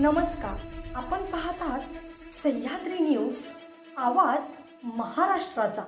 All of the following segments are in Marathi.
नमस्कार. आपण पाहत आहात सह्याद्री न्यूज आवाज महाराष्ट्राचा.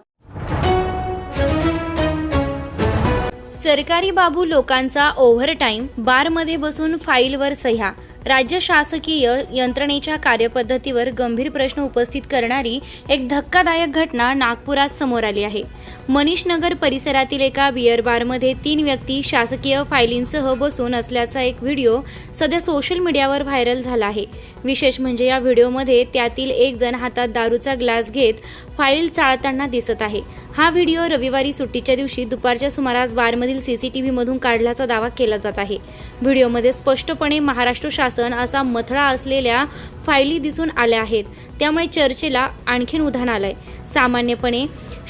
सरकारी बाबू लोकांचा ओव्हरटाईम बारमध्ये बसून फाईलवर सह्या. राज्य शासकीय यंत्रणेच्या कार्यपद्धतीवर गंभीर प्रश्न उपस्थित करणारी एक धक्कादायक घटना नागपुरात समोर आली आहे. मनीष नगर परिसरातील एका बिअर बारमध्ये तीन व्यक्ती शासकीय फायलींसह बसून असल्याचा एक व्हिडिओ सध्या सोशल मीडियावर व्हायरल झाला आहे. विशेष म्हणजे या व्हिडिओमध्ये त्यातील एक जण हातात दारूचा ग्लास घेत फाईल चाळताना दिसत आहे. हा व्हिडिओ रविवारी सुट्टीच्या दिवशी दुपारच्या सुमारास बारमधील सीसीटीव्हीमधून काढल्याचा दावा केला जात आहे. व्हिडिओमध्ये स्पष्टपणे महाराष्ट्र शासन असा मथळा असलेल्या फायली दिसून आल्या आहेत. त्यामुळे चर्चेला आणखीन उधाण आलंय. सामान्यपणे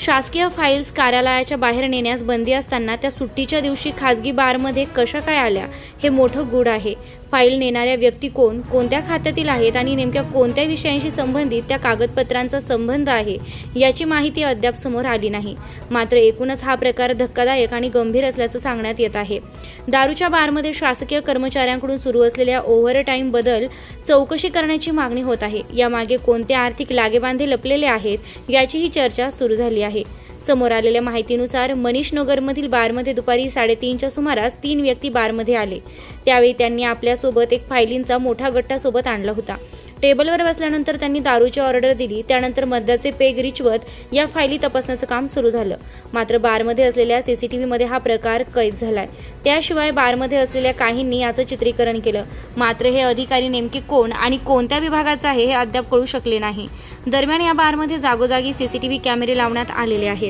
शासकीय फाईल्स कार्यालयाच्या बाहेर नेण्यास बंदी असताना त्या सुट्टीच्या दिवशी खासगी बारमध्ये कशा काय आल्या हे मोठं गुढ आहे. फाईल नेणाऱ्या व्यक्ती कोण कोणत्या खात्यातील आहेत आणि नेमक्या कोणत्या विषयांशी संबंधित त्या कागदपत्रांचा संबंध आहे याची माहिती अद्याप समोर आली नाही. मात्र एकूणच हा प्रकार धक्कादायक आणि गंभीर असल्याचं सांगण्यात येत आहे. दारूच्या बारमध्ये शासकीय कर्मचाऱ्यांकडून सुरू असलेल्या ओव्हरटाईम बदल चौकशी करण्याची मागणी होत आहे. यामागे कोणते आर्थिक लागेबांधे लपलेले आहेत याचीही चर्चा सुरू झाली आहे. समोर आलेल्या माहितीनुसार मनीष नगरमधील बारमध्ये दुपारी साडेतीनच्या सुमारास तीन व्यक्ती बारमध्ये आले. त्यावेळी त्यांनी आपल्यासोबत एक फायलींचा मोठा गट्टा सोबत आणला होता. टेबलवर बसल्यानंतर त्यांनी दारूची ऑर्डर दिली त्यानंतर मद्याचे पेग रिचवत या फायली तपासण्याचं काम सुरू झालं. मात्र बारमध्ये असलेल्या सीसीटीव्हीमध्ये हा प्रकार कैद झालाय. त्याशिवाय बारमध्ये असलेल्या काहींनी याचं चित्रीकरण केलं. मात्र हे अधिकारी नेमके कोण आणि कोणत्या विभागाचं आहे हे अद्याप कळू शकले नाही. दरम्यान या बारमध्ये जागोजागी सीसीटीव्ही कॅमेरे लावण्यात आलेले आहेत.